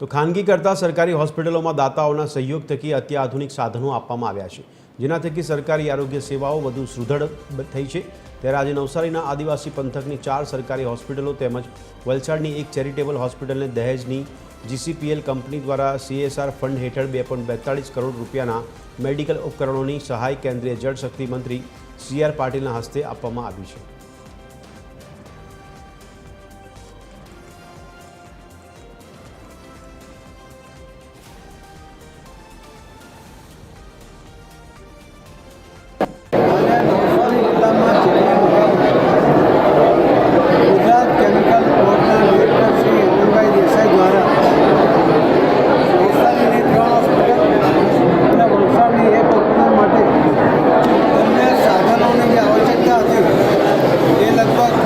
તો ખાનગી કરતાં સરકારી હોસ્પિટલોમાં દાતાઓના સહયોગ થકી અત્યાધુનિક સાધનો આપવામાં આવ્યા છે, જેના થકી સરકારી આરોગ્ય સેવાઓ વધુ સુદૃઢ થઈ છે. ત્યારે આજે નવસારીના આદિવાસી પંથકની ચાર સરકારી હોસ્પિટલો તેમજ વલસાડની એક ચેરિટેબલ હોસ્પિટલને દહેજની જીસીપીએલ કંપની દ્વારા સીએસઆર ફંડ હેઠળ બે પોઈન્ટ બેતાળીસ કરોડ રૂપિયાના મેડિકલ ઉપકરણોની સહાય કેન્દ્રીય જળશક્તિ મંત્રી સી આર પાટીલના હસ્તે આપવામાં આવી છે.